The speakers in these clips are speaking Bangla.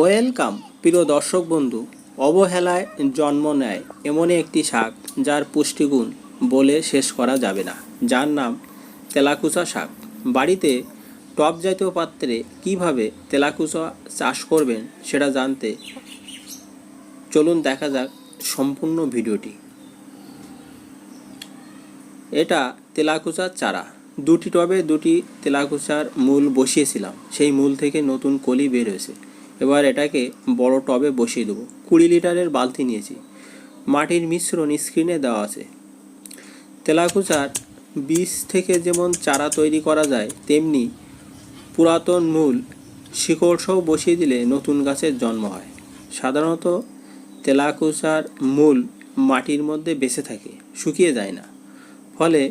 ওয়েলকাম, প্রিয় দর্শক বন্ধু, অবহেলায় জন্ম নেয় এমনই একটি শাক যার পুষ্টিগুণ বলে শেষ করা যাবে না। যার নাম তেলাকুচা শাক। বাড়িতে টব জাতীয় পাত্রে কীভাবে তেলাকুচা চাষ করবেন সেটা জানতে চলুন দেখা যাক সম্পূর্ণ ভিডিওটি। এটা তেলাকুচার চারা। দুটি টবে দুটি তেলাকুচার মূল বসিয়েছিলাম। সেই মূল থেকে নতুন কলি বের হয়েছে। এবার এটাকে বড় টবে বসিয়ে দেবো। কুড়ি লিটারের বালতি নিয়েছি। মাটির মিশ্রণ স্ক্রিনে দেওয়া আছে। তেলাকুচার বীজ থেকে যেমন চারা তৈরি করা যায়, তেমনি পুরাতন মূল শিকড় সহ বসিয়ে দিলে নতুন গাছের জন্ম হয়। সাধারণত তেলাকুচার মূল মাটির মধ্যে বেঁচে থাকে, শুকিয়ে যায় না। ফলে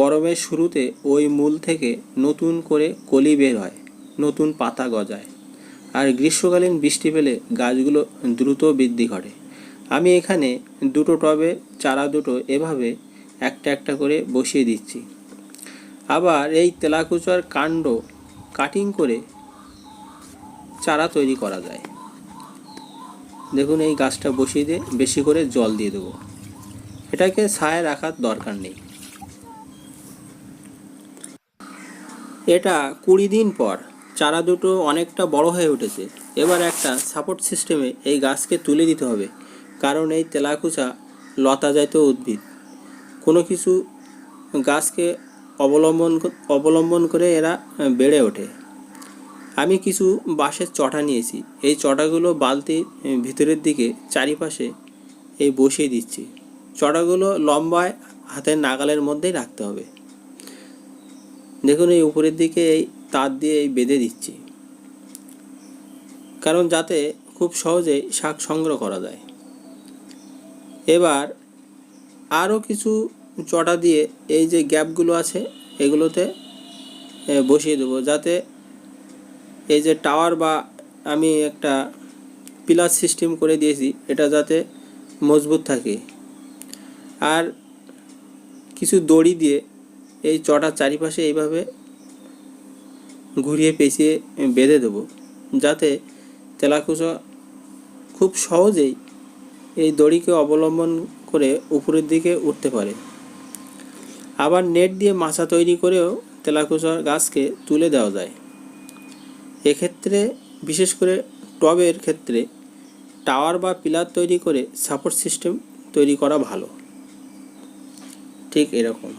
গরমের শুরুতে ওই মূল থেকে নতুন করে কলি বের হয়, নতুন পাতা গজায়। আর গ্রীষ্মকালীন বৃষ্টি পেলে গাছগুলো দ্রুত বৃদ্ধি ঘটে। আমি এখানে দুটো টবে, চারা দুটো এভাবে একটা একটা করে বসিয়ে দিচ্ছি। আবার এই তেলাকুচার কাণ্ড কাটিং করে চারা তৈরি করা যায়। দেখুন, এই গাছটা বসিয়ে দিয়ে বেশি করে জল দিয়ে দেবো। এটাকে ছায়া রাখার দরকার নেই। এটা কুড়ি দিন পর চারা দুটো অনেকটা বড় হয়ে উঠেছে। এবার একটা সাপোর্ট সিস্টেমে এই গাছকে তুলে দিতে হবে কারণ এই তেলাকুচা লতা জাতীয় উদ্ভিদ। কোনো কিছু গাছকে অবলম্বন অবলম্বন করে এরা বেড়ে ওঠে। আমি কিছু বাঁশের চটা নিয়েছি। এই চটাগুলো বালতির আহ, ভিতরের দিকে চারিপাশে এই বসিয়ে দিচ্ছি। চটাগুলো লম্বায় হাতের নাগালের মধ্যেই রাখতে হবে। দেখুন এই উপরের দিকে এই তার দিয়ে বেঁধে দিচ্ছি। কারণ যাতে খুব সহজেই শাক সংগ্রহ করা যায়। এবার আরও কিছু চটা দিয়ে এই যে গ্যাপগুলো আছে, এগুলোতে বসিয়ে দেবো। যাতে এই যে টাওয়ার বা আমি একটা পিলার সিস্টেম করে দিয়েছি, এটা যাতে মজবুত থাকে। আর কিছু দড়ি দিয়ে এই চটার চারিপাশে এইভাবে ঘুরিয়ে পেঁচিয়ে বেঁধে দেবো, যাতে তেলাকুচা খুব সহজেই এই দড়িকে অবলম্বন করে উপরের দিকে উঠতে পারে। আবার নেট দিয়ে মাছা তৈরি করেও তেলাকুচা গাছকে তুলে দেওয়া যায়। এক্ষেত্রে, বিশেষ করে টবের ক্ষেত্রে, টাওয়ার বা পিলার তৈরি করে সাপোর্ট সিস্টেম তৈরি করা ভালো। ঠিক এরকম।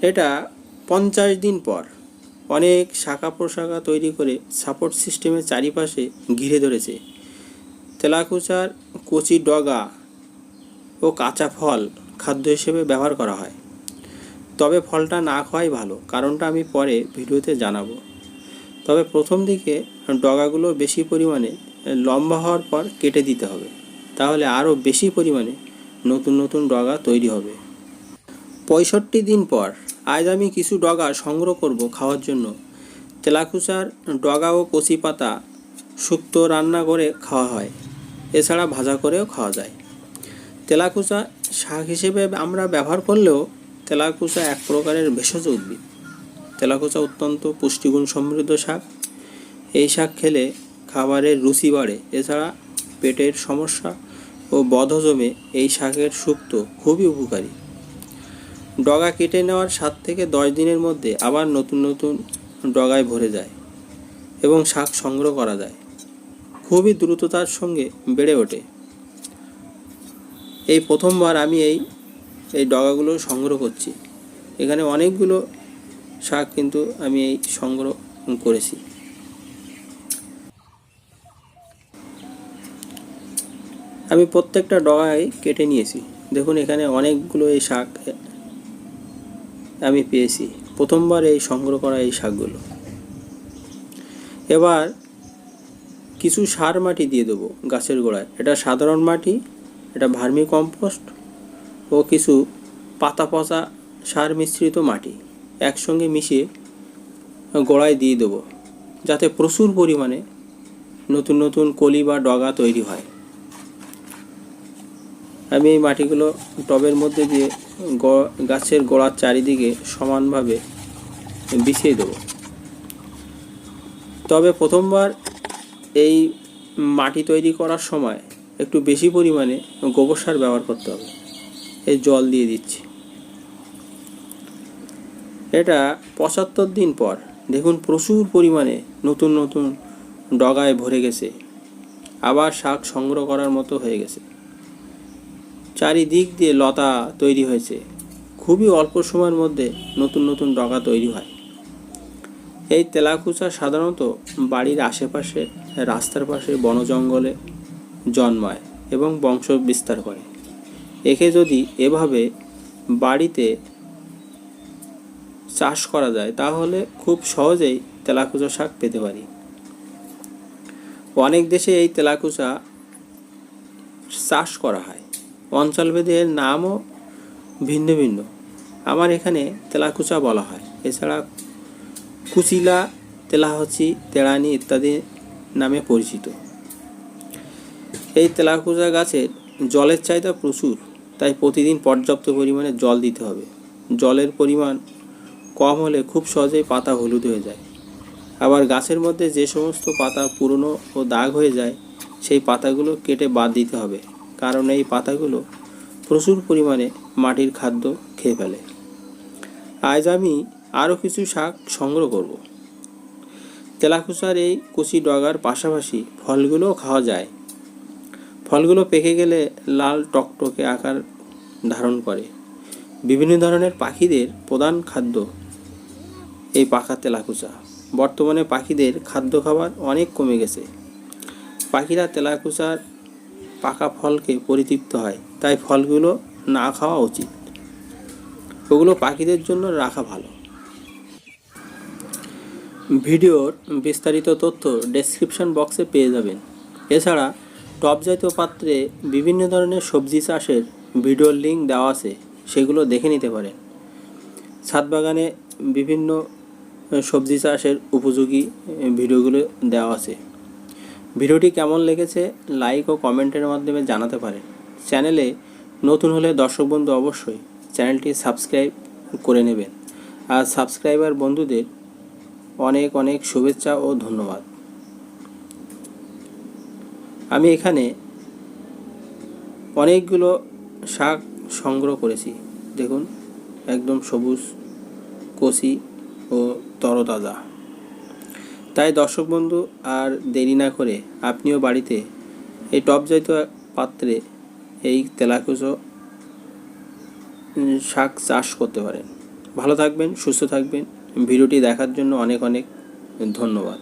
এটা পঞ্চাশ দিন পর অনেক শাখা প্রশাখা তৈরি করে সাপোর্ট সিস্টেমের চারিপাশে ঘিরে ধরেছে। তেলাকুচার কচি ডগা ও কাঁচা ফল খাদ্য হিসেবে ব্যবহার করা হয়। তবে ফলটা না খাওয়াই ভালো, কারণটা আমি পরে ভিডিওতে জানাব। তবে প্রথম দিকে ডগাগুলো বেশি পরিমাণে লম্বা হওয়ার পর কেটে দিতে হবে। তাহলে আরও বেশি পরিমাণে নতুন নতুন ডগা তৈরি হবে। পঁয়ষট্টি দিন পর আজ আমি কিছু ডগা সংগ্রহ করব খাওয়ার জন্য। তেলাকুচার ডগা ও কচি পাতা শুক্তো রান্না করে খাওয়া হয়। এছাড়া ভাজা করেও খাওয়া যায়। তেলাকুচা শাক হিসেবে আমরা ব্যবহার করলেও তেলাকুচা এক প্রকারের ভেষজ উদ্ভিদ। তেলাকুচা অত্যন্ত পুষ্টিগুণ সমৃদ্ধ শাক। এই শাক খেলে খাবারের রুচি বাড়ে। এছাড়া পেটের সমস্যা ও বদহজমে এই শাকের শুক্তো খুবই উপকারী। ডগা কেটে নেওয়ার সাত থেকে দশ দিনের মধ্যে আবার নতুন নতুন ডগায় ভরে যায় এবং শাক সংগ্রহ করা যায়। খুবই দ্রুততার সঙ্গে বেড়ে ওঠে। এই প্রথমবার আমি এই এই ডগাগুলো সংগ্রহ করছি। এখানে অনেকগুলো শাক কিন্তু আমি এই সংগ্রহ করেছি। আমি প্রত্যেকটা ডগায় কেটে নিয়েছি। দেখুন এখানে অনেকগুলো এই শাক আমি পেয়েছি। প্রথমবার এই সংগ্রহ করা এই শাকগুলো। এবার কিছু সার মাটি দিয়ে দেবো গাছের গোড়ায়। এটা সাধারণ মাটি, এটা ভার্মি কম্পোস্ট ও কিছু পাতা পচা সার মিশ্রিত মাটি একসঙ্গে মিশিয়ে গোড়ায় দিয়ে দেবো যাতে প্রচুর পরিমাণে নতুন নতুন কলি বা ডগা তৈরি হয়। আমি এই মাটিগুলো টবের মধ্যে দিয়ে গাছের গোড়ার চারিদিকে সমানভাবে বিছিয়ে দেবো। তবে প্রথমবার এই মাটি তৈরি করার সময় একটু বেশি পরিমাণে গোবর সার ব্যবহার করতে হবে। এই জল দিয়ে দিচ্ছি। এটা পঁচাত্তর দিন পর দেখুন প্রচুর পরিমাণে নতুন নতুন ডগায় ভরে গেছে। আবার শাক সংগ্রহ করার মতো হয়ে গেছে। চারিদিক দিয়ে লতা তৈরি হয়েছে। খুবই অল্প সময়ের মধ্যে নতুন নতুন ডগা তৈরি হয়। এই তেলাকুচা সাধারণত বাড়ির আশেপাশে, রাস্তার পাশে বন জঙ্গলে জন্মায় এবং বংশ বিস্তার করে। একে যদি এভাবে বাড়িতে চাষ করা যায়, তাহলে খুব সহজেই তেলাকুচা শাক পেতে পারি। অনেক দেশে এই তেলাকুচা চাষ করা হয়। অঞ্চলভেদে এর নামও ভিন্ন ভিন্ন। আমার এখানে তেলাকুচা বলা হয়। এছাড়া কুচিলা, তেলাহচি, তেড়ানি ইত্যাদি নামে পরিচিত। এই তেলাকুচা গাছের জলের চাহিদা প্রচুর, তাই প্রতিদিন পর্যাপ্ত পরিমাণে জল দিতে হবে। জলের পরিমাণ কম হলে খুব সহজেই পাতা হলুদ হয়ে যায়। আবার গাছের মধ্যে যে সমস্ত পাতা পুরনো ও দাগ হয়ে যায়, সেই পাতাগুলো কেটে বাদ দিতে হবে। কারণ এই পাতাগুলো প্রচুর পরিমাণে মাটির খাদ্য খেয়ে ফেলে। আজ আমি আরও কিছু শাক সংগ্রহ করব। তেলাকুচার এই কচি ডগার পাশাপাশি ফলগুলোও খাওয়া যায়। ফলগুলো পেকে গেলে লাল টকটকে আকার ধারণ করে। বিভিন্ন ধরনের পাখিদের প্রধান খাদ্য এই পাকা তেলাকুচা। বর্তমানে পাখিদের খাদ্য খাবার অনেক কমে গেছে। পাখিরা তেলাকুচার পাকা ফলকে পরিতৃপ্ত হয়, তাই ফলগুলো না খাওয়া উচিত। ওগুলো পাখিদের জন্য রাখা ভালো। ভিডিওর বিস্তারিত তথ্য ডেসক্রিপশন বক্সে পেয়ে যাবেন। এছাড়া টপ জাতীয় পাত্রে বিভিন্ন ধরনের সবজি চাষের ভিডিওর লিঙ্ক দেওয়া আছে, সেগুলো দেখে নিতে পারেন। ছাদ বাগানে বিভিন্ন সবজি চাষের উপযোগী ভিডিওগুলো দেওয়া আছে। ভিডিওটি কেমন লেগেছে লাইক ও কমেন্টের মাধ্যমে জানাতে পারেন চ্যানেলে নতুন হলে দর্শক বন্ধু অবশ্যই চ্যানেলটি সাবস্ক্রাইব করে নেবেন। আর সাবস্ক্রাইবার বন্ধুদের অনেক অনেক শুভেচ্ছা ও ধন্যবাদ। আমি এখানে অনেকগুলো শাক সংগ্রহ করেছি। দেখুন, একদম সবুজ কচি ও তরতাজা। তাই দর্শক বন্ধু, আর দেরি না করে আপনিও বাড়িতে এই টপজাতীয় পাত্রে এই তেলাকুচো শাক চাষ করতে পারেন। ভালো থাকবেন, সুস্থ থাকবেন। ভিডিওটি দেখার জন্য অনেক অনেক ধন্যবাদ।